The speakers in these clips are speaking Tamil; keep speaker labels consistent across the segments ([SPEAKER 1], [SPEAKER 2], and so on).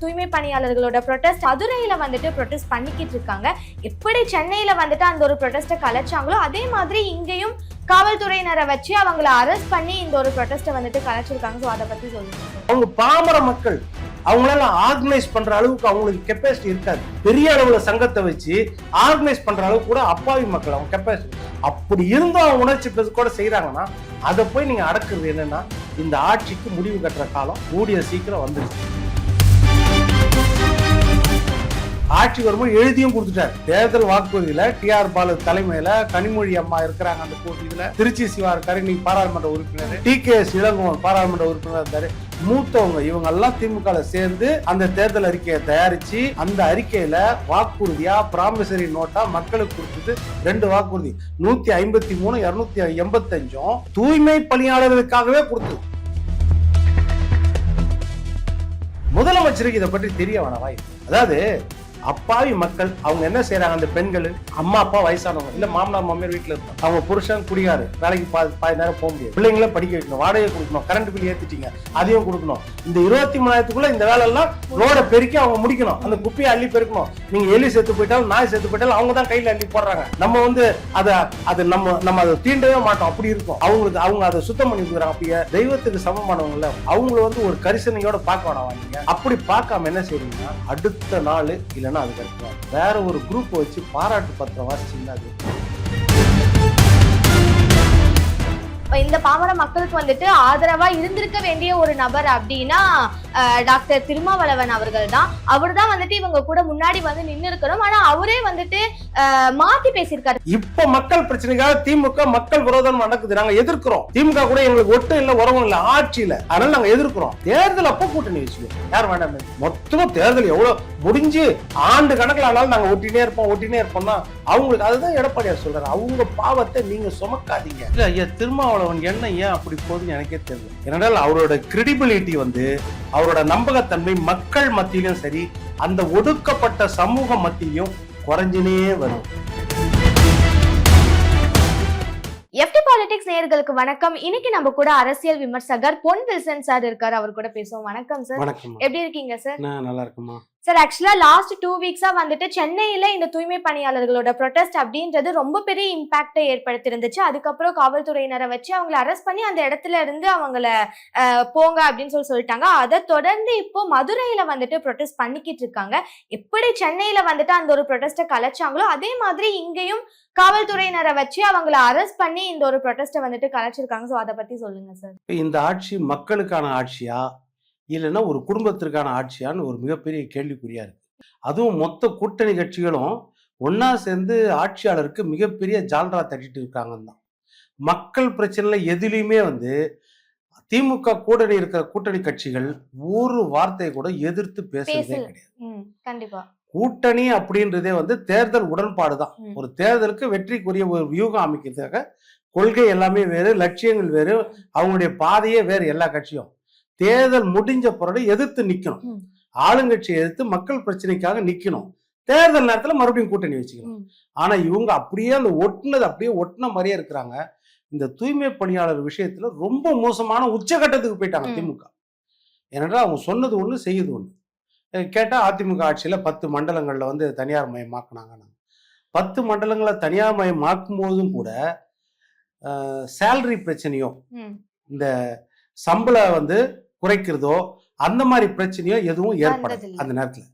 [SPEAKER 1] தூய்மை பணியாளர்களோட ப்ரொட்டஸ்ட் மதுரையில் வந்துட்டு ப்ரொட்டஸ்ட் பண்ணிக்கிட்டு இருக்காங்க. எப்படி சென்னையில வந்துட்டு அந்த ஒரு ப்ரொட்டஸ்ட்டை கலைச்சாங்களோ அதே மாதிரி இங்கேயும் காவல்துறையினரை வச்சு அவங்கள அரெஸ்ட் பண்ணி இந்த ஒரு ப்ரொட்டஸ்ட்டை வந்துட்டு கலைச்சிருக்காங்க. ஸோ அதை பத்தி சொல்லுங்க.
[SPEAKER 2] அவங்க பாமர மக்கள் அவங்களால ஆர்கனைஸ் பண்ற அளவுக்கு அவங்களுக்கு கெப்பாசிட்டி இருக்காது. பெரிய அளவுல சங்கத்தை வச்சு ஆர்கனைஸ் பண்ற அளவுக்கு கூட அப்பாவி மக்கள் அவங்க கெப்பாசிட்டி அப்படி இருந்தும் அவங்க உணர்ச்சி பெருசு கூட செய்யறாங்கன்னா அதை போய் நீங்க அடக்குறது என்னன்னா இந்த ஆட்சிக்கு முடிவு கட்டுற காலம் கூடிய சீக்கிரம் வந்துருச்சு. ஆட்சி வரும்போது எழுதியும் கொடுத்துட்டார். தேர்தல் வாக்குறுதியில டிஆர் பாலு தலைமையில கனிமொழி அம்மா இருக்கிறாங்க அந்த போட்டியில. திருச்சி சிவா இருக்காரு நீ பாராளுமன்ற உறுப்பினர். டி கே எஸ் இளங்கோவன் பாராளுமன்ற உறுப்பினர் இருந்தாரு மூத்தவங்க இவங்க எல்லாம் திமுக சேர்ந்து அந்த தேர்தல் அறிக்கையை தயாரிச்சு அந்த அறிக்கையில வாக்குறுதியா பிராமிசரி நோட்டா மக்களுக்கு கொடுத்தது ரெண்டு வாக்குறுதி. நூத்தி ஐம்பத்தி மூணு இருநூத்தி எண்பத்தஞ்சும் தூய்மை பணியாளர்களுக்காகவே கொடுத்தது. முதலமைச்சருக்கு இதை பற்றி தெரிய வேணாம்? வாய் அதாவது அப்பாவி மக்கள் அவங்க என்ன செய்யறாங்க அந்த பெண்கள்? அம்மா அப்பா வயசானவங்க. இல்ல மாமனார் மாமியார் வீட்டுல இருப்பாங்க. அவங்க புருஷன் குடிகாரு. வேலைக்கு பாதி பாதி நேரம் போக முடியாது. பிள்ளைங்கள படிக்க வைக்கணும். வாடகை கொடுக்கணும். கரண்ட் பில் ஏத்திட்டீங்க. அதையும் கொடுக்கணும். இந்த இருபத்தி மூணாயிரத்துக்குள்ள இந்த வேலை எல்லாம் ரோட பெருக்கி அவங்க முடிக்கணும். அந்த குப்பையை அள்ளி பெருக்கணும். நீங்க எலி செத்து போயிட்டாலும் நாய் செத்து போயிட்டாலும் அவங்க தான் கையில அள்ளி போடுறாங்க. நம்ம வந்து அதை அது நம்ம நம்ம அதை தீண்டவே மாட்டோம். அப்படி இருக்கும். அவங்களுக்கு அவங்க அதை சுத்தம் பண்ணி கொடுக்குறாங்க. அப்படியே தெய்வத்துக்கு சமமானவங்கள அவங்கள வந்து ஒரு கரிசனையோட பார்க்க வேணாம் நீங்க அப்படி பார்க்காம என்ன செய்றீங்கன்னா அடுத்த நாள் இல்லைன்னா அதுக்கு அடுத்த வேற ஒரு குரூப் வச்சு பாராட்டு பத்திரம் வாசிச்சிங்கன்னா அது
[SPEAKER 1] இந்த பாமர மக்களுக்கு வந்துட்டு ஆதரவா இருந்திருக்க வேண்டிய ஒரு நபர் அப்படின்னா டாக்டர் திருமாவளவன் அவர்கள் தான். அவர் தான் வந்துட்டு இவங்க கூட முன்னாடி வந்து நின்று இருக்கணும் ஆனா அவரே வந்துட்டு மாத்தி பேசியிருக்காரு.
[SPEAKER 2] இப்ப மக்கள் பிரச்சனைக்காக திமுக மக்கள் விரோதம் நடக்குது. நாங்க எதிர்க்கிறோம். திமுக கூட எங்களுக்கு ஒட்டும் இல்ல உறவும் இல்ல ஆட்சியில. அதனால நாங்க எதிர்க்கிறோம். தேர்தல் அப்ப கூட்டணி வச்சுக்கோ. யார் வேண்டாம் மொத்தமா தேர்தல் எவ்வளவு முடிஞ்சு ஆண்டு கணக்கில் ஆனாலும் நாங்க ஒட்டினே இருப்போம் ஒட்டினே இருப்போம்னா அவங்களுக்கு அதுதான் எடப்பாடியார் சொல்றாரு. அவங்க பாவத்தை நீங்க சுமக்காதீங்க. இல்ல ஐயா திருமாவளவன் என்ன ஏன் அப்படி போகுதுன்னு எனக்கே தெரியல. ஏனென்றால் அவரோட கிரெடிபிலிட்டி வந்து அவரோட நம்பகத்தன்மை மக்கள் மத்தியிலும் சரி அந்த ஒடுக்கப்பட்ட சமூக மத்தியிலும் குறைஞ்சினே வரும்.
[SPEAKER 1] எஃப்டி பாலிடிக்ஸ் நேயர்களுக்கு வணக்கம். இன்னைக்கு நம்ம கூட அரசியல் விமர்சகர் பொன் வில்சன் சார் இருக்காரு. அவர் கூட பேசுவோம். வணக்கம் சார்.
[SPEAKER 2] வணக்கம்
[SPEAKER 1] எப்படி இருக்கீங்க சார்?
[SPEAKER 2] நான் நல்லா இருக்குமா
[SPEAKER 1] சார் ஆக்சுவலாக லாஸ்ட் டூ வீக்ஸாக வந்துட்டு சென்னையில் இந்த தூய்மை பணியாளர்களோட ப்ரொடெஸ்ட் அப்படின்றது ரொம்ப பெரிய இம்பாக்டை ஏற்படுத்தியிருந்துச்சு அதுக்கப்புறம் காவல்துறையினரை வச்சு அவங்கள அரெஸ்ட் பண்ணி அந்த இடத்துல இருந்து அவங்கள போங்க அப்படின்னு சொல்லி சொல்லிட்டாங்க. அதை தொடர்ந்து இப்போ மதுரையில் வந்துட்டு ப்ரொடெஸ்ட் பண்ணிக்கிட்டு இருக்காங்க. எப்படி சென்னையில் வந்துட்டு அந்த ஒரு ப்ரொடெஸ்ட்டை கலைச்சாங்களோ அதே மாதிரி இங்கேயும் காவல்துறையினரை வச்சு அவங்கள அரெஸ்ட் பண்ணி இந்த ஒரு ப்ரொடெஸ்ட்டை வந்துட்டு கலைச்சிருக்காங்க. ஸோ அதை பற்றி சொல்லுங்க சார்
[SPEAKER 2] இந்த ஆட்சி மக்களுக்கான ஆட்சியா? இல்லைன்னா ஒரு குடும்பத்திற்கான ஆட்சியான்னு ஒரு மிகப்பெரிய கேள்விக்குறியா இருக்கு. அதுவும் மொத்த கூட்டணி கட்சிகளும் ஒண்ணா சேர்ந்து ஆட்சியாளருக்கு மிகப்பெரிய ஜால்ரா தட்டிட்டு இருக்காங்கன்னு தான். மக்கள் பிரச்சனைல எதுலையுமே வந்து திமுக கூட்டணி இருக்கிற கூட்டணி கட்சிகள் ஒரு வார்த்தை கூட எதிர்த்து பேசுறதே. கிடையாது.
[SPEAKER 1] கண்டிப்பா.
[SPEAKER 2] கூட்டணி அப்படின்றதே வந்து தேர்தல் உடன்பாடு தான். ஒரு தேர்தலுக்கு வெற்றிக்குரிய ஒரு வியூகம் அமைக்கிறதுக்காக கொள்கை எல்லாமே வேறு லட்சியங்கள் வேறு அவங்களுடைய பாதையே வேறு எல்லா கட்சியும். தேர்தல் முடிஞ்ச பிறகு எதிர்த்து நிக்கணும். ஆளுங்கட்சியை எதிர்த்து மக்கள் பிரச்சனைக்காக நிக்கணும். தேர்தல் நேரத்துல மறுபடியும் கூட்டணி வச்சுக்கணும். ஆனா இவங்க அப்படியே அந்த ஒட்டுனது அப்படியே ஒட்டுன மாதிரியே இருக்கிறாங்க. இந்த தூய்மை பணியாளர் விஷயத்துல ரொம்ப மோசமான உச்சகட்டத்துக்கு போயிட்டாங்க. திமுக. ஏனென்றால் அவங்க சொன்னது ஒண்ணு செய்யுது ஒண்ணு. கேட்டா அதிமுக ஆட்சியில பத்து மண்டலங்கள்ல வந்து தனியார் மயமாக்குனாங்க பத்து மண்டலங்களை தனியார் மயமாக்கும் போதும் கூட சேலரி பிரச்சனையோ
[SPEAKER 1] ம்.
[SPEAKER 2] இந்த சம்பளம் வந்து குறைக்கிறதோ அந்த மாதிரி பிரச்சனையோ எதுவும் ஏற்படாது. அந்த நேரத்துல.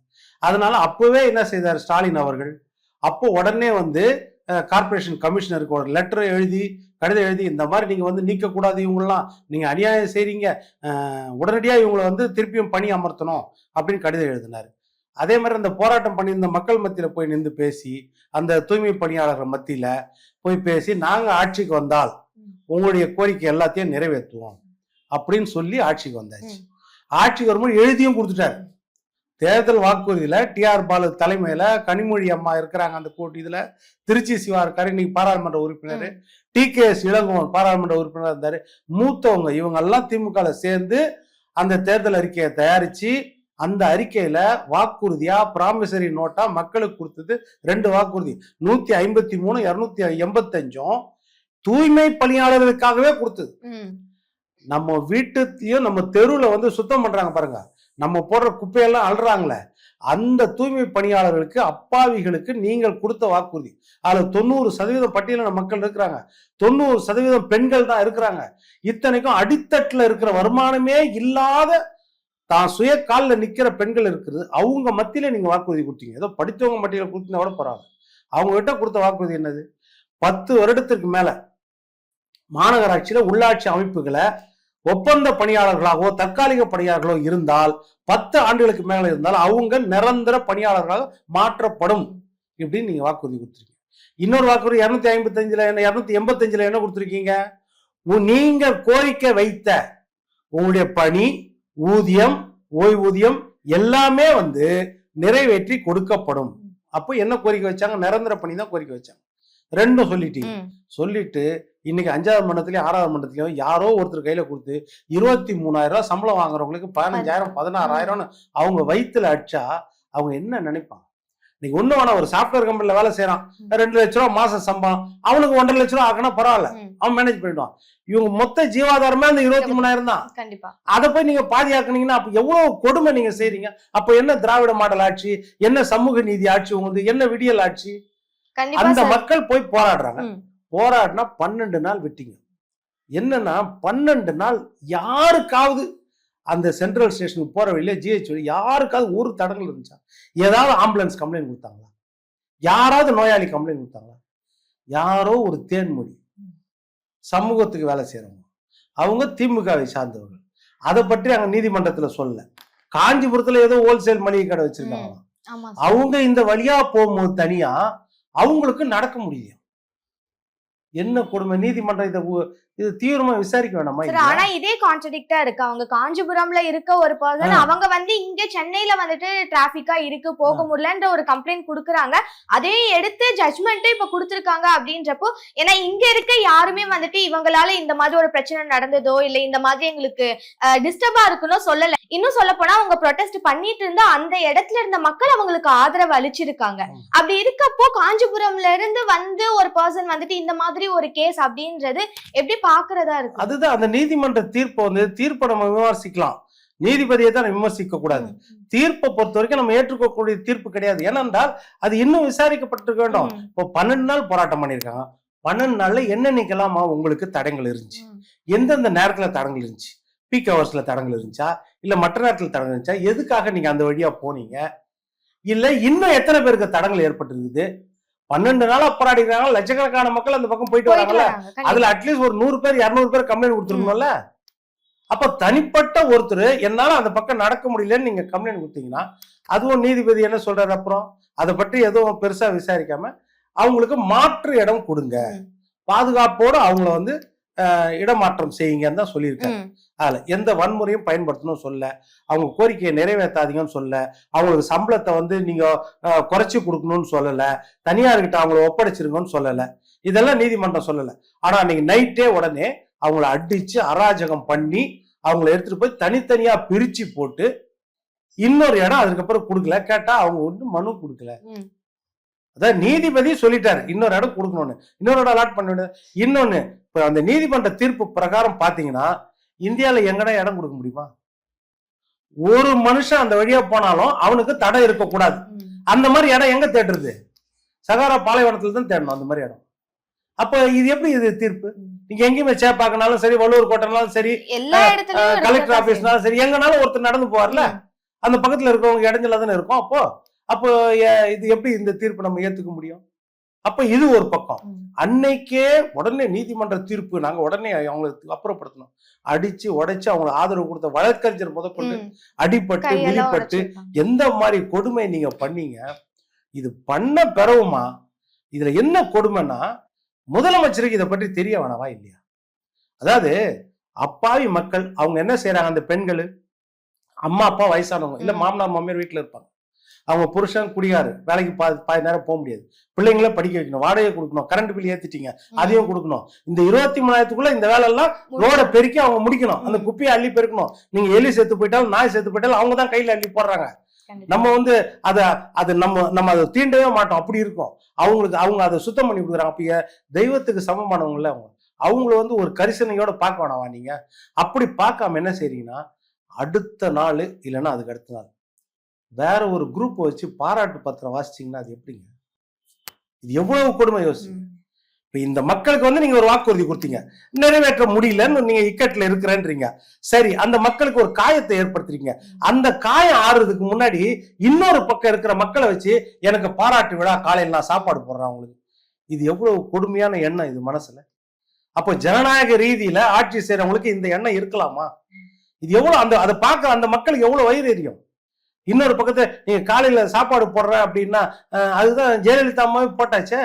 [SPEAKER 2] அதனால அப்பவே என்ன செய்தார் ஸ்டாலின் அவர்கள்? அப்போ உடனே வந்து கார்ப்பரேஷன் கமிஷனருக்கு ஒரு லெட்டர் எழுதி கடிதம் எழுதி இந்த மாதிரி நீங்க வந்து நீக்க கூடாது இவங்கெல்லாம் நீங்க அநியாயம் செய்றீங்க அஹ், உடனடியா இவங்களை வந்து திருப்பியும் பணி அமர்த்தணும் அப்படின்னு கடிதம் எழுதினார். அதே மாதிரி அந்த போராட்டம் பண்ணியிருந்த மக்கள் மத்தியில போய் நின்று பேசி அந்த தூய்மை பணியாளர்கள் மத்தியில போய் பேசி நாங்க ஆட்சிக்கு வந்தால் உங்களுடைய கோரிக்கை எல்லாத்தையும் நிறைவேற்றுவோம். அப்படின்னு சொல்லி ஆட்சிக்கு வந்தாச்சு. ஆட்சிக்கு வரும்போது எழுதியும் கொடுத்துட்டாரு. தேர்தல் வாக்குறுதியில டிஆர் பாலு தலைமையில கனிமொழி அம்மா இருக்கிறாங்க அந்த இதுல. திருச்சி சிவா இருக்காரு இன்னைக்கு பாராளுமன்ற உறுப்பினர். டி கே எஸ் இளங்கோவன் பாராளுமன்ற உறுப்பினர் இருந்தாரு. மூத்தவங்க இவங்க எல்லாம் திமுக சேர்ந்து அந்த தேர்தல் அறிக்கையை தயாரிச்சு அந்த அறிக்கையில வாக்குறுதியா பிராமிசரி நோட்டா மக்களுக்கு கொடுத்தது ரெண்டு வாக்குறுதி. நூத்தி ஐம்பத்தி மூணு இருநூத்தி எண்பத்தஞ்சும் தூய்மை பணியாளர்களுக்காகவே கொடுத்தது. நம்ம வீட்டுத்தையும் நம்ம தெருவில் வந்து சுத்தம் பண்ணுறாங்க பாருங்க. நம்ம போடுற குப்பையெல்லாம் அழுறாங்களே அந்த தூய்மை பணியாளர்களுக்கு அப்பாவிகளுக்கு நீங்கள் கொடுத்த வாக்குறுதி. அதில் தொண்ணூறு சதவீதம் பட்டியலின மக்கள் இருக்கிறாங்க. தொண்ணூறு சதவீதம் பெண்கள் தான் இருக்கிறாங்க. இத்தனைக்கும் அடித்தட்டில் இருக்கிற வருமானமே இல்லாத தான் சுய காலில் நிற்கிற பெண்கள் இருக்குது அவங்க மத்தியில நீங்கள் வாக்குறுதி கொடுத்தீங்க. ஏதோ படித்தவங்க மத்தியில கொடுத்தீங்கன்னா கூட போகிறாங்க அவங்ககிட்ட கொடுத்த வாக்குறுதி என்னது? பத்து வருடத்திற்கு மேலே மாநகராட்சியில் உள்ளாட்சி அமைப்புகளை ஒப்பந்த பணியாளர்களாகவோ தற்காலிக பணியாளர்களோ இருந்தால் பத்து ஆண்டுகளுக்கு மேல இருந்தால் அவங்க நிரந்தர பணியாளர்களாக மாற்றப்படும் இப்படின்னு நீங்க வாக்குறுதி கொடுத்துருக்கீங்க. இன்னொரு வாக்குறுதி இரநூத்தி ஐம்பத்தஞ்சுல என்ன இரநூத்தி எண்பத்தஞ்சுல என்ன கொடுத்துருக்கீங்க? உ- நீங்க கோரிக்கை வைத்த உங்களுடைய பணி ஊதியம் ஓய்வூதியம் எல்லாமே வந்து நிறைவேற்றி கொடுக்கப்படும். அப்போ என்ன கோரிக்கை வச்சாங்க? நிரந்தர பணி தான் கோரிக்கை வச்சாங்க. ரெண்டும் சொல்லிட்டீங்க. சொல்லிட்டு இன்னைக்கு அஞ்சாவது மண்டலத்திலயும் ஆறாவது மண்டலத்திலயும் யாரோ ஒருத்தர் கையில கொடுத்து இருபத்தி மூணாயிரம் ரூபாய் சம்பளம் வாங்குறவங்களுக்கு பதினஞ்சாயிரம் பதினாறாயிரம்னு அவங்க வயித்துல அடிச்சா அவங்க என்ன நினைப்பாங்க? நீங்க ஒண்ணு வேணா ஒரு சாஃப்ட்வேர் கம்பெனில வேலை செய்யறான் ரெண்டு லட்ச ரூபா மாசம் சம்பளம். அவனுக்கு ஒன்றரை லட்ச ரூபா ஆக்கினா பரவாயில்ல. அவன் மேனேஜ் பண்ணிடுவான். இவங்க மொத்த ஜீவாதாரமே அந்த இருபத்தி மூணாயிரம் தான்.
[SPEAKER 1] கண்டிப்பா.
[SPEAKER 2] அதை போய் நீங்க பாதியாக்குனீங்கன்னா அப்ப எவ்வளவு கொடுமை நீங்க செய்றீங்க? அப்ப என்ன திராவிட மாடல் ஆட்சி? என்ன சமூக நீதி ஆட்சி உங்களுக்கு என்ன விடியல் ஆட்சி? அந்த மக்கள் போய் போராடுறாங்க. போராடினா பன்னெண்டு நாள் விட்டீங்க. என்னன்னா பன்னெண்டு நாள் யாருக்காவது அந்த சென்ட்ரல் ஸ்டேஷனுக்கு போற வழியில ஜிஹெச் யாருக்காவது ஒரு தடங்கள் இருந்துச்சா? ஏதாவது ஆம்புலன்ஸ் கம்ப்ளைண்ட் கொடுத்தாங்களா? யாராவது நோயாளி கம்ப்ளைண்ட் கொடுத்தாங்களா? யாரோ ஒரு தேன்மொழி சமூகத்துக்கு வேலை செய்றவங்க. அவங்க திமுகவை சார்ந்தவர்கள். அதை பற்றி அங்க நீதிமன்றத்துல சொல்லல. காஞ்சிபுரத்துல ஏதோ ஹோல்சேல் மளிகை கடை வச்சிருக்காங்க. அவங்க இந்த வழியா போகும்போது தனியா அவங்களுக்கு நடக்க முடியும். என்ன கொடுமை? நீதிமன்றம் இதை உ- இது தீவிரமா விசாரிக்க வேணாமா?
[SPEAKER 1] ஆனா இதே கான்ட்ரடிக்டா இருக்கு அவங்க காஞ்சிபுரம்ல இருக்க ஒரு பர்சன். அவங்க வந்து இங்க சென்னையில வந்துட்டு டிராபிக்கா இருக்கு போக முடியலன்ற ஒரு கம்ப்ளைண்ட் குடுக்குறாங்க அதே எடுத்து ஜட்மெண்ட் இப்ப குடுத்திருக்காங்க அப்படின்றப்போ ஏன்னா இங்க இருக்க யாருமே வந்துட்டு இவங்களால இந்த மாதிரி ஒரு பிரச்சனை நடந்ததோ இல்ல இந்த மாதிரி எங்களுக்கு டிஸ்டர்பா இருக்குன்னு சொல்லல இன்னும் சொல்ல போனா அவங்க ப்ரொடெஸ்ட் பண்ணிட்டு இருந்த அந்த இடத்துல இருந்த மக்கள் அவங்களுக்கு ஆதரவு அளிச்சிருக்காங்க. அப்படி இருக்கப்போ காஞ்சிபுரம்ல இருந்து வந்து ஒரு பர்சன் வந்துட்டு இந்த மாதிரி ஒரு கேஸ் அப்படின்றது எப்படி பாக்குறதா இருக்கு.
[SPEAKER 2] அதுதான் அந்த நீதிமன்ற தீர்ப்பை வந்து தீர்ப்பை நம்ம விமர்சிக்கலாம். நீதிபதியை தான் விமர்சிக்க கூடாது. தீர்ப்பை பொறுத்த வரைக்கும் நம்ம ஏற்றுக்கக்கூடிய தீர்ப்பு கிடையாது. ஏனென்றால் அது இன்னும் விசாரிக்கப்பட்டிருக்க வேண்டும். இப்போ பன்னெண்டு நாள் போராட்டம் பண்ணியிருக்காங்க. பன்னெண்டு நாள்ல என்னென்னைக்கெல்லாமா உங்களுக்கு தடங்கள் இருந்துச்சு. எந்தெந்த நேரத்துல தடங்கள் இருந்துச்சு? பீக் ஹவர்ஸ்ல தடங்கள் இருந்துச்சா? இல்ல மற்ற நேரத்துல தடங்கள் இருந்துச்சா? எதுக்காக நீங்க அந்த வழியா போனீங்க? இல்ல இன்னும் எத்தனை பேருக்கு தடங்கள் ஏற்பட்டிருக்குது? பன்னெண்டு நாளா போராடிக்கிறாங்க. லட்சக்கணக்கான மக்கள் அந்த பக்கம் போயிட்டு வராங்கல்ல. அதுல அட்லீஸ்ட் ஒரு நூறு பேர் இருநூறு பேர் கம்ப்ளைண்ட் கொடுத்துருக்கணும்ல? அப்ப தனிப்பட்ட ஒருத்தர் என்னால அந்த பக்கம் நடக்க முடியலன்னு நீங்க கம்ப்ளைண்ட் கொடுத்தீங்கன்னா அதுவும் நீதிபதி என்ன சொல்றாரு அப்புறம்? அதை பற்றி எதுவும் பெருசா விசாரிக்காம அவங்களுக்கு மாற்று இடம் கொடுங்க. பாதுகாப்போடு அவங்கள வந்து இடமாற்றம் செய்யுங்கன்னு தான் சொல்லியிருக்காரு. அதுல எந்த வன்முறையும் பயன்படுத்தணும் சொல்ல. அவங்க கோரிக்கையை நிறைவேற்றாதீங்கன்னு சொல்ல. அவங்களுக்கு சம்பளத்தை வந்து நீங்க அஹ், குறைச்சு கொடுக்கணும்னு சொல்லல. தனியார்கிட்ட அவங்கள ஒப்படைச்சிருங்கன்னு சொல்லல. இதெல்லாம் நீதிமன்றம் சொல்லல. ஆனா அன்னைக்கு நைட்டே உடனே அவங்கள அடிச்சு அராஜகம் பண்ணி அவங்கள எடுத்துட்டு போய் தனித்தனியா பிரிச்சு போட்டு இன்னொரு இடம் அதுக்கப்புறம் கொடுக்கல. கேட்டா அவங்க ஒன்றும் மனு கொடுக்கல. அதான் நீதிபதி சொல்லிட்டாரு இன்னொரு இடம் கொடுக்கணும்னு. இன்னொரு இடம் அலாட் பண்ண இன்னொன்னு இப்ப அந்த நீதிமன்ற தீர்ப்பு பிரகாரம் பாத்தீங்கன்னா இந்தியால எங்கடா இடம் கொடுக்க முடியுமா? ஒரு மனுஷன் அந்த வழியா போனாலும் அவனுக்கு தடை இருக்கக்கூடாது. அந்த மாதிரி இடம் எங்க தேடுறது? சகாரா பாலைவனத்துல தான் தேடணும் அந்த மாதிரி இடம். அப்ப இது எப்படி இது தீர்ப்பு? நீங்க எங்கேயுமே சேப்பாக்கினாலும் சரி வள்ளுவர் கோட்டைனாலும் சரி கலெக்டர் ஆபீஸ்னாலும் சரி எங்கனாலும் ஒருத்தர் நடந்து போவார்ல. அந்த பக்கத்துல இருக்கவங்க இடைஞ்சல தானே இருக்கும் அப்போ அப்போ இது எப்படி இந்த தீர்ப்பு நம்ம ஏத்துக்க முடியும்? அப்ப இது ஒரு பக்கம். அன்னைக்கே உடனே நீதிமன்ற தீர்ப்பு நாங்க உடனே அவங்களுக்கு அப்புறப்படுத்தணும். அடிச்சு உடைச்சு அவங்களுக்கு ஆதரவு கொடுத்த வழக்கறிஞர் முதற்கொண்டு மிதிப்பட்டு
[SPEAKER 1] உடைச்சிருக்காங்க.
[SPEAKER 2] எந்த மாதிரி கொடுமை நீங்க பண்ணீங்க? இது பண்ண பிறவுமா? இதுல என்ன கொடுமைன்னா முதலமைச்சருக்கு இதை பற்றி தெரிய வேணாவா இல்லையா? அதாவது அப்பாவி மக்கள் அவங்க என்ன செய்யறாங்க அந்த பெண்கள்? அம்மா அப்பா வயசானவங்க இல்ல. மாமனார் மாமியார் வீட்டுல இருப்பாங்க. அவங்க புருஷன் குடிகாரு. வேலைக்கு பாதி பாதி நேரம் போக முடியாது. பிள்ளைங்கள படிக்க வைக்கணும். வாடகை கொடுக்கணும். கரண்ட் பில் ஏத்திட்டீங்க. அதையும் கொடுக்கணும். இந்த இருபத்தி மூணாயிரத்துக்குள்ள இந்த வேலை எல்லாம் ரோட பெருக்கி அவங்க முடிக்கணும். அந்த. குப்பையை அள்ளி பெருக்கணும். நீங்க எலி செத்து போயிட்டாலும் நாய் செத்து போயிட்டாலும் அவங்க தான் கையில அள்ளி போடுறாங்க. நம்ம வந்து அத அது நம்ம நம்ம அதை தீண்டவே மாட்டோம். அப்படி இருக்கும். அவங்களுக்கு அவங்க அதை சுத்தம் பண்ணி கொடுக்குறாங்க. அப்ப ஏ- தெய்வத்துக்கு சமமானவங்கல்ல அவங்க. அவங்கள வந்து ஒரு கரிசனையோட பார்க்க வேணாவா நீங்க? அப்படி பார்க்காம என்ன செய்றீங்கன்னா அடுத்த நாள் இல்லைன்னா அதுக்கு அடுத்த நாள். வேற ஒரு குரூப் வச்சு பாராட்டு பத்திரம் வாசிச்சீங்கன்னா அது எப்படிங்க? இது எவ்வளவு கொடுமை யோசிச்சு இப்ப இந்த மக்களுக்கு வந்து நீங்க ஒரு வாக்குறுதி கொடுத்தீங்க. நிறைவேற்ற முடியலன்னு நீங்க இக்கட்ல இருக்கிறேன்றீங்க. சரி அந்த மக்களுக்கு ஒரு காயத்தை ஏற்படுத்துறீங்க. அந்த காயம் ஆறுறதுக்கு முன்னாடி இன்னொரு பக்கம் இருக்கிற மக்களை வச்சு எனக்கு பாராட்டு விழா காலையில் நான் சாப்பாடு போடுறேன் அவங்களுக்கு. இது எவ்வளவு கொடுமையான எண்ணம் இது மனசுல. அப்போ ஜனநாயக ரீதியில ஆட்சி செய்யறவங்களுக்கு இந்த எண்ணம் இருக்கலாமா? இது எவ்வளவு அந்த அதை பார்க்க அந்த மக்களுக்கு எவ்வளவு வயிறு எரியும்? இன்னொரு பக்கத்துல நீங்க காலையில சாப்பாடு போடுற அப்படின்னா அதுதான் ஜெயலலிதா அம்மாவே போட்டாச்சே.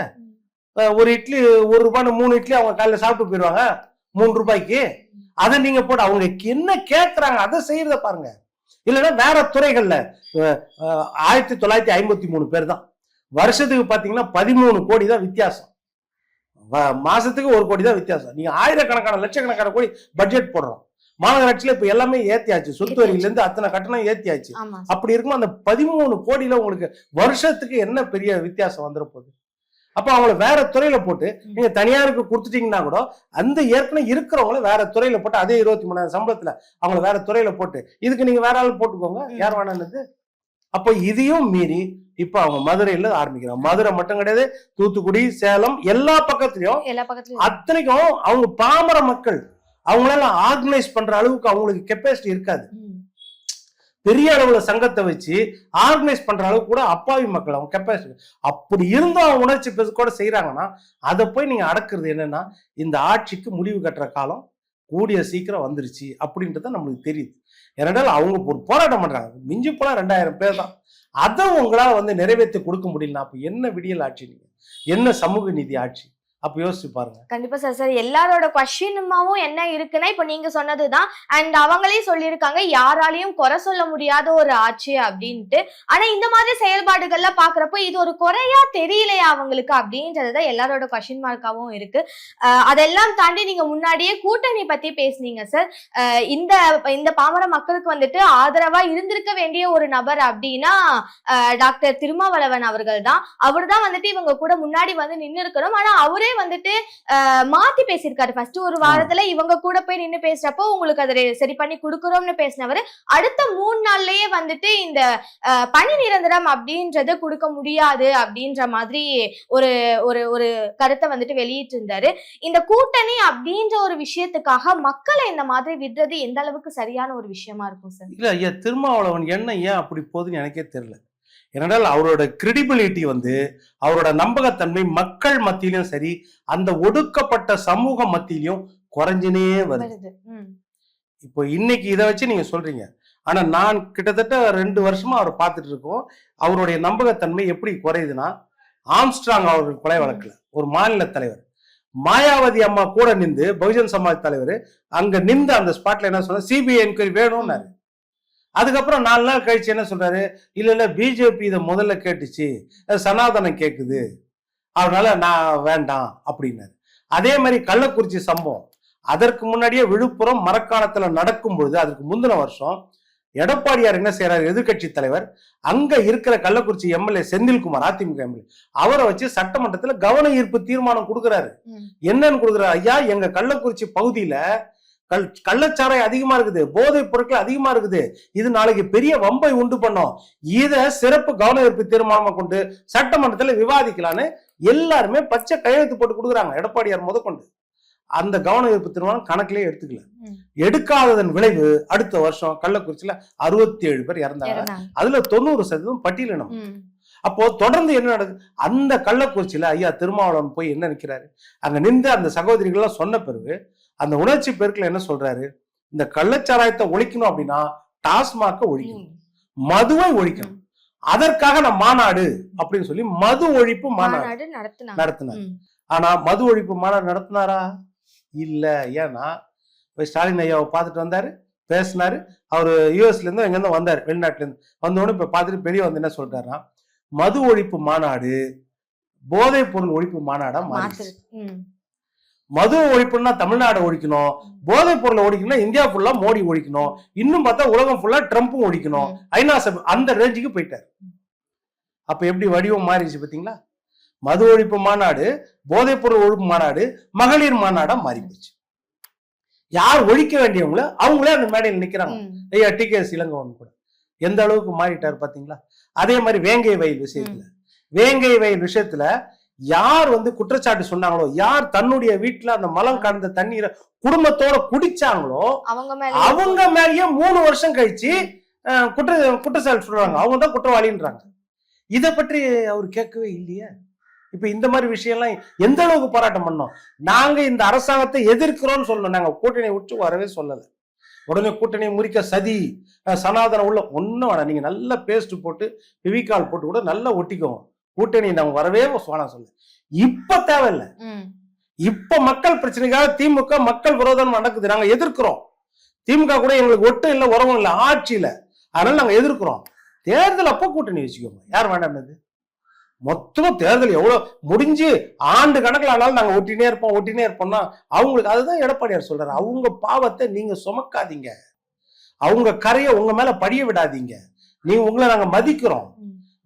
[SPEAKER 2] ஒரு இட்லி ஒரு ரூபான்னு மூணு இட்லி அவங்க காலையில சாப்பிட்டு போயிடுவாங்க மூணு ரூபாய்க்கு. அதை நீங்க போட்டு அவங்க என்ன கேட்கறாங்க அதை செய்யறத பாருங்க. இல்லைன்னா வேற துறைகள்ல ஆயிரத்தி தொள்ளாயிரத்தி ஐம்பத்தி மூணு பேர் தான். வருஷத்துக்கு பாத்தீங்கன்னா பதிமூணு கோடி தான் வித்தியாசம். மாசத்துக்கு ஒரு கோடி தான் வித்தியாசம். நீங்க ஆயிரக்கணக்கான லட்சக்கணக்கான கோடி பட்ஜெட் போடுறோம். மாநகராட்சியில இப்ப எல்லாமே ஏத்தியாச்சு. சொத்து வரியில இருந்து அத்தனை கட்டணம் ஏத்தியாச்சு. அப்படி இருக்கும் அந்த பதிமூணு கோடியில உங்களுக்கு வருஷத்துக்கு என்ன பெரிய வித்தியாசம் வந்துட போகுது? அப்ப அவங்கள வேற துறையில போட்டு நீங்க தனியாருக்கு கொடுத்துட்டீங்கன்னா கூட அந்த ஏற்கனவே இருக்கிறவங்கள வேற துறையில போட்டு அதே இருபத்தி மூணாயிரம் சம்பளத்துல அவங்கள வேற துறையில போட்டு இதுக்கு நீங்க வேற ஆள் போட்டுக்கோங்க. யார் வேணான்னு அப்போ இதையும் மீறி இப்ப அவங்க மதுரையில ஆரம்பிக்கிறாங்க. மதுரை மட்டும் கிடையாது தூத்துக்குடி சேலம் எல்லா பக்கத்துலயும்
[SPEAKER 1] எல்லா பக்கத்துலயும்.
[SPEAKER 2] அத்தனைக்கும் அவங்க பாமர மக்கள் அவங்களால ஆர்கனைஸ் பண்ற அளவுக்கு அவங்களுக்கு கெப்பாசிட்டி இருக்காது. பெரிய அளவுல சங்கத்தை வச்சு ஆர்கனைஸ் பண்ற அளவுக்கு கூட அப்பாவி மக்கள் அவங்க கெப்பாசிட்டி அப்படி இருந்தும் அவங்க உணர்ச்சி கூட செய்யறாங்கன்னா அதை போய் நீங்க அடக்குறது என்னன்னா இந்த ஆட்சிக்கு முடிவு கட்டுற காலம் கூடிய சீக்கிரம் வந்துருச்சு அப்படின்றது நம்மளுக்கு தெரியுது. ஏனென்றால் அவங்க ஒரு போராட்டம் பண்றாங்க. மிஞ்சி போனா ரெண்டாயிரம் பேர் தான். அதை உங்களால வந்து நிறைவேற்றி கொடுக்க முடியலனா அப்ப என்ன விடியல் ஆட்சி நீங்க? என்ன சமூக நீதி ஆட்சி? அப்ப யோசிச்சு பாருங்க.
[SPEAKER 1] கண்டிப்பா சார் சார் எல்லாரோட கொஸ்டினுமாவும் என்ன இருக்குன்னா இப்ப நீங்க சொன்னதுதான். அண்ட் அவங்களே சொல்லியிருக்காங்க யாராலையும் குறை சொல்ல முடியாத ஒரு ஆட்சி அப்படின்ட்டு. ஆனா இந்த மாதிரி செயல்பாடுகள்ல பாக்குறப்போ இது ஒரு குறையா தெரியலையா அவங்களுக்கு அப்படின்றதுதான் எல்லாரோட கொஸ்டின் மார்க்காவும் இருக்கு. அஹ் அதெல்லாம் தாண்டி நீங்க முன்னாடியே கூட்டணி பத்தி பேசுனீங்க சார் அஹ் இந்த இந்த பாமர மக்களுக்கு வந்துட்டு ஆதரவா இருந்திருக்க வேண்டிய ஒரு நபர் அப்படின்னா டாக்டர் திருமாவளவன் அவர்கள் தான் அவர் தான் வந்துட்டு இவங்க கூட முன்னாடி வந்து நின்னு இருக்கணும் ஆனா அவரே வந்துட்டு மாத்தி பேசியிருக்காரு. ஃபர்ஸ்ட் ஒரு வாரத்துல இவங்க கூட போய் நின்னு பேசுறப்போ உங்களுக்கு அதை சரி பண்ணி கொடுக்குறோம்னு பேசினவர் அடுத்த மூணு நாள்லயே வந்துட்டு இந்த பணி நிரந்தரம் அப்படின்றது கொடுக்க முடியாது அப்படின்ற மாதிரி ஒரு ஒரு ஒரு கருத்தை வந்துட்டு வெளியிட்டு இருந்தாரு இந்த கூட்டணி அப்படின்ற ஒரு விஷயத்துக்காக மக்களை இந்த மாதிரி விடுறது எந்த அளவுக்கு சரியான ஒரு விஷயமா இருக்கும் சார்?
[SPEAKER 2] இல்ல ஐயா திருமாவளவன் என்ன ஏன் அப்படி போகுதுன்னு எனக்கே தெரியல. ஏனென்றால் அவரோட கிரெடிபிலிட்டி வந்து அவரோட நம்பகத்தன்மை மக்கள் மத்தியிலும் சரி அந்த ஒடுக்கப்பட்ட சமூக மத்தியிலும் குறைஞ்சினே வருது. இப்போ இன்னைக்கு இதை வச்சு நீங்க சொல்றீங்க. ஆனா நான் கிட்டத்தட்ட ரெண்டு வருஷமா அவரை பார்த்துட்டு இருக்கோம். அவருடைய நம்பகத்தன்மை எப்படி குறையுதுன்னா ஆம்ஸ்ட்ராங் அவர்கள் கொலை வழக்குல ஒரு மாநில தலைவர். மாயாவதி அம்மா கூட நின்று பகுஜன் சமாஜ் தலைவர் அங்க நின்று அந்த ஸ்பாட்ல என்ன சொன்னா சிபிஐ என்கொயரி வேணும்னாரு. அதுக்கப்புறம் நாலு நாள் கழிச்சு என்ன சொல்றாரு? இல்ல இல்ல பிஜேபி இதை முதல்ல கேட்டுச்சு. சனாதனம் கேக்குது. அதனால நான் வேண்டாம் அப்படின்னாரு. அதே மாதிரி கள்ளக்குறிச்சி சம்பவம். அதற்கு முன்னாடியே விழுப்புரம் மரக்காணத்துல நடக்கும் பொழுது அதுக்கு முந்தின வருஷம் எடப்பாடியார் என்ன செய்யறாரு எதிர்க்கட்சி தலைவர் அங்க இருக்கிற கள்ளக்குறிச்சி எம்எல்ஏ செந்தில்குமார் அதிமுக எம்எல்ஏ அவரை வச்சு சட்டமன்றத்துல கவன ஈர்ப்பு தீர்மானம் கொடுக்குறாரு. என்னன்னு கொடுக்குறாரு? ஐயா எங்க கள்ளக்குறிச்சி பகுதியில கல் கள்ளச்சாராயம் அதிகமா இருக்குது போதைப் பொருட்கள் அதிகமா இருக்குது. இது நாளைக்கு பெரிய வம்பை உண்டு பண்ணும். இத சிறப்பு கவன ஈர்ப்பு தீர்மானமா கொண்டு சட்டமன்றத்துல விவாதிக்கலான்னு எல்லாருமே பச்சை கையெழுத்து போட்டு கொடுக்குறாங்க எடப்பாடியார் முதற்கொண்டு அந்த கவன ஈர்ப்பு தீர்மானம் கணக்கிலே எடுத்துக்கல. எடுக்காததன் விளைவு அடுத்த வருஷம் கள்ளக்குறிச்சியில அறுபத்தி ஏழு பேர் இறந்தாங்க. அதுல தொண்ணூறு சதவீதம் பட்டியலினம். அப்போ தொடர்ந்து என்ன நடக்குது அந்த கள்ளக்குறிச்சியில ஐயா திருமாவளவன் போய் என்ன நிக்கிறாரு? அங்க நின்று அந்த சகோதரிகள்லாம் சொன்ன பிறகு அந்த உணர்ச்சி பெருக்கில் என்ன சொல்றாரு? இந்த கள்ளச்சாராயத்தை ஒழிக்கணும் அப்படின்னா டாஸ்மாக ஒழிக்கணும். மதுவை ஒழிக்கணும். அதற்காக நான் மாநாடு அப்படின்னு சொல்லி மது ஒழிப்பு மாநாடு நடத்தினார். ஆனா மது ஒழிப்பு மாநாடு நடத்தினாரா? இல்ல. ஏன்னா போய் ஸ்டாலின் ஐயாவை பார்த்துட்டு வந்தாரு பேசினாரு. அவர் யூஎஸ்ல இருந்து எங்க இருந்து வந்தாரு வெளிநாட்டுல இருந்து. வந்தோடனே இப்ப பார்த்துட்டு வெளியே வந்து என்ன சொல்றாருன்னா மது ஒழிப்பு மாநாடு போதைப் பொருள் ஒழிப்பு மாநாடா மாறிடுச்சு. மது ஒழிப்புன்னா தமிழ்நாடு ஒழிக்கணும். போதைப் பொருளை ஒழிக்கணும்னா இந்தியா ஃபுல்லா மோடி ஒழிக்கணும். இன்னும் பார்த்தா உலகம் ஃபுல்லா ட்ரம்ப்பும் ஒழிக்கணும். ஐநா சபை அந்த ரேஞ்சுக்கு போயிட்டார். அப்ப எப்படி வடிவம் மாறிடுச்சு பாத்தீங்களா மது ஒழிப்பு மாநாடு போதைப்பொருள் ஒழிப்பு மாநாடு மகளிர் மாநாடா மாறி போச்சு யார் ஒழிக்க வேண்டியவங்கள அவங்களே அந்த மேடையில் நிக்கிறாங்க. ஐயா டி கே இளங்கோவன் கூட. எந்த அளவுக்கு மாறிட்டார் பாத்தீங்களா அதே மாதிரி வேங்கை வயல் விஷயத்துல. வேங்கை வயல் விஷயத்துல யார் வந்து குற்றச்சாட்டு சொன்னாங்களோ யார் தன்னுடைய வீட்டுல அந்த மலம் கலந்த தண்ணீரை குடும்பத்தோட குடிச்சாங்களோ
[SPEAKER 1] அவங்க மேல
[SPEAKER 2] அவங்க மேலயே மூணு வருஷம் கழிச்சு குற்ற குற்றச்சாட்டு சொல்றாங்க. அவங்க தான் குற்றவாளின்றாங்க. இத பற்றி அவர் கேட்கவே இல்லையே. இப்ப இந்த மாதிரி விஷயம்லாம் எந்த அளவுக்கு போராட்டம் பண்ணோம்? நாங்க இந்த அரசாங்கத்தை எதிர்க்கிறோம்னு சொல்லணும் நாங்க கூட்டணி விட்டு வரவே சொல்லல. உடனே கூட்டணியை முறிக்க சதி அஹ், சனாதன உள்ள ஒண்ணும் வேணாம். நீங்க நல்லா பேஸ்ட் போட்டு பிவிகால் போட்டு கூட நல்லா ஒட்டிக்கோங்க. கூட்டணி நாங்க வரவே வேணாம் சொல்ல. இப்ப தேவையில்லை. இப்ப மக்கள் பிரச்சனைக்காக திமுக மக்கள் விரோதம் நடக்குது. நாங்க எதிர்க்கிறோம். திமுக கூட எங்களுக்கு ஒட்டும் இல்ல உறவும் இல்ல ஆட்சியில. அதனால நாங்க எதிர்க்கிறோம். தேர்தல் அப்போ கூட்டணி வச்சுக்கோங்க. யார் வேண்டாம்னது மொத்தமா தேர்தல் எவ்வளவு முடிஞ்சு ஆண்டு கணக்கில் ஆனாலும் நாங்க ஒட்டினே இருப்போம் ஒட்டினே இருப்போம்னா அவங்களுக்கு அதுதான் எடப்பாடியார் சொல்றாரு. அவங்க பாவத்தை நீங்க சுமக்காதீங்க. அவங்க கரையை உங்க மேல படிய விடாதீங்க. நீங்க உங்களை நாங்க மதிக்கிறோம்.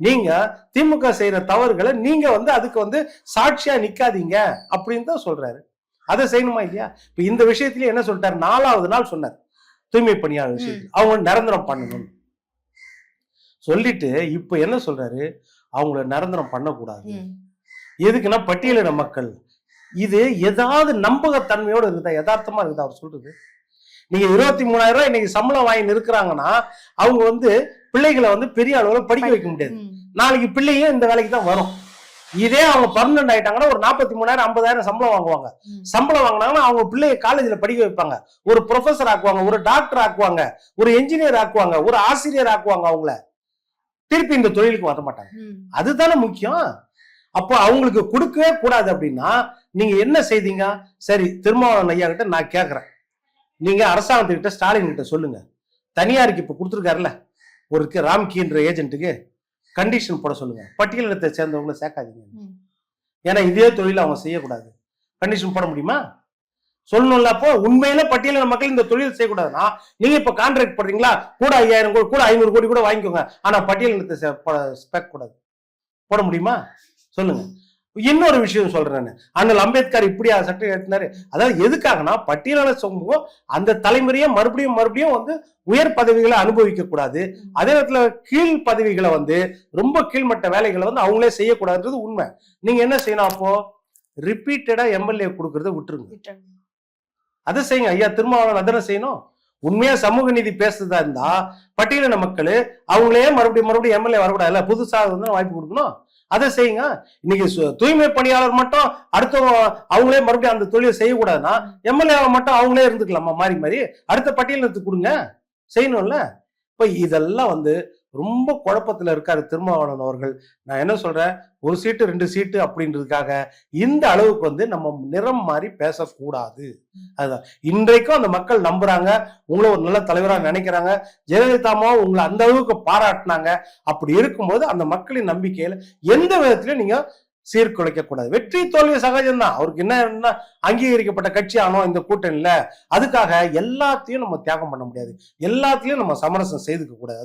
[SPEAKER 2] நீங்க திமுக செய்யற தவறுகளை நீங்க வந்து அதுக்கு வந்து சாட்சியா நிக்காதீங்க அப்படின்னு தான் சொல்றாரு. அதை செய்யணுமா இல்லையா? இப்ப இந்த விஷயத்திலேயே என்ன சொல்லிட்டாரு? நாலாவது நாள் சொன்னார். தூய்மை பணியாளர் விஷயத்தில். அவங்க நிரந்தரம் பண்ணணும். சொல்லிட்டு இப்ப என்ன சொல்றாரு? அவங்கள நிரந்தரம் பண்ணக்கூடாது. எதுக்குன்னா பட்டியலின மக்கள். இது ஏதாவது நம்பகத்தன்மையோட இருக்குதா? யதார்த்தமா இருக்குதா அவர் சொல்றது? நீங்க இருபத்தி மூணாயிரம் ரூபாய் இன்னைக்கு சம்பளம் வாங்கி இருக்கிறாங்கன்னா அவங்க வந்து பிள்ளைகளை வந்து பெரிய அளவுல படிக்க வைக்க முடியாது. நாளைக்கு பிள்ளையும் இந்த வேலைக்கு தான் வரும். இதே அவங்க பர்மனன்ட் ஆயிட்டாங்கன்னா ஒரு நாற்பத்தி மூணாயிரம் ஐம்பதாயிரம் சம்பளம் வாங்குவாங்க. சம்பளம் வாங்கினாங்கன்னா அவங்க பிள்ளைய காலேஜ்ல படிக்க வைப்பாங்க. ஒரு ப்ரொஃபசர் ஆக்குவாங்க ஒரு டாக்டர் ஆக்குவாங்க ஒரு என்ஜினியர் ஆக்குவாங்க ஒரு ஆசிரியர் ஆக்குவாங்க அவங்கள. திருப்பி இந்த தொழிலுக்கு வர மாட்டாங்க. அதுதானே முக்கியம். அப்போ அவங்களுக்கு கொடுக்கவே கூடாது அப்படின்னா நீங்க என்ன செய்தீங்க? சரி திருமாவளவன் ஐயா கிட்ட நான் கேட்கறேன் நீங்க அரசாங்கத்துக்கிட்ட ஸ்டாலின் கிட்ட சொல்லுங்க. தனியாருக்கு இப்ப கொடுத்துருக்காருல்ல ஒரு ராம்கின்ற ஏஜென்ட்டுக்கு கண்டிஷன் போட சொல்லுங்க. பட்டியலினத்தை சேர்ந்தவங்களை சேர்க்காதீங்க. ஏன்னா இதே தொழில் அவங்க செய்யக்கூடாது. கண்டிஷன் போட முடியுமா? சொல்லணும்ல அப்போ உண்மையில பட்டியலின மக்கள் இந்த தொழில் செய்யக்கூடாதுன்னா நீங்க இப்ப கான்ட்ராக்ட் பண்றீங்களா கூட ஐயாயிரம் கோடி கூட ஐநூறு கோடி கூட வாங்கிக்கோங்க. ஆனா பட்டியலினத்தை கூடாது. போட முடியுமா? சொல்லுங்க. இன்னொரு விஷயம் சொல்றேன். அண்ணல் அம்பேத்கர் இப்படியா சட்டம் எடுத்தினாரு அதாவது எதுக்காகனா பட்டியலின சமூகம் அந்த தலைமுறையை மறுபடியும் மறுபடியும் வந்து உயர் பதவிகளை அனுபவிக்க கூடாது. அதே நேரத்துல கீழ் பதவிகளை வந்து ரொம்ப கீழ்மட்ட வேலைகளை வந்து அவங்களே செய்யக்கூடாதுன்றது உண்மை. நீங்க என்ன செய்யணும் அப்போ? ரிப்பீட்டடா எம்எல்ஏ கொடுக்கறத விட்டுருங்க. அதை செய்யுங்க. ஐயா திருமாவளவன் அதானே செய்யணும்? உண்மையா சமூக நீதி பேசுறதா இருந்தா பட்டியலின மக்கள் அவங்களே மறுபடியும் மறுபடியும் எம்எல்ஏ வரக்கூடாதுல்ல? புதுசா வந்து வாய்ப்பு கொடுக்கணும். அதை செய்யுங்க. இன்னைக்கு சு- தூய்மை பணியாளர் மட்டும் அடுத்த அவங்களே மறுபடியும் அந்த தொழிலை செய்யக்கூடாதுன்னா எம்எல்ஏ மட்டும் அவங்களே இருந்துக்கலாமா? மாறி மாறி. அடுத்த பட்டியலினத்துக்கு கொடுங்க. செய்யணும்ல. இப்ப இதெல்லாம் வந்து ரொம்ப குழப்பத்துல இருக்காரு திருமாவளவன் அவர்கள். நான் என்ன சொல்றேன்? ஒரு சீட்டு ரெண்டு சீட்டு அப்படின்றதுக்காக இந்த அளவுக்கு வந்து நம்ம நிறம் மாறி பேசக்கூடாது. அதுதான். இன்றைக்கும் அந்த மக்கள் நம்புறாங்க. உங்களை ஒரு நல்ல தலைவரா நினைக்கிறாங்க. ஜெயலலிதாமாவும் உங்களை அந்த அளவுக்கு பாராட்டினாங்க. அப்படி இருக்கும்போது அந்த மக்களின் நம்பிக்கையில எந்த விதத்திலையும் நீங்க சீர்குலைக்க கூடாது. வெற்றி தோல்வி சகஜம்தான். அவருக்கு என்ன அங்கீகரிக்கப்பட்ட கட்சி ஆனோம் இந்த கூட்டணியில அதுக்காக எல்லாத்தையும் நம்ம தியாகம் பண்ண முடியாது. எல்லாத்தையும் நம்ம சமரசம் செய்துக்க கூடாது.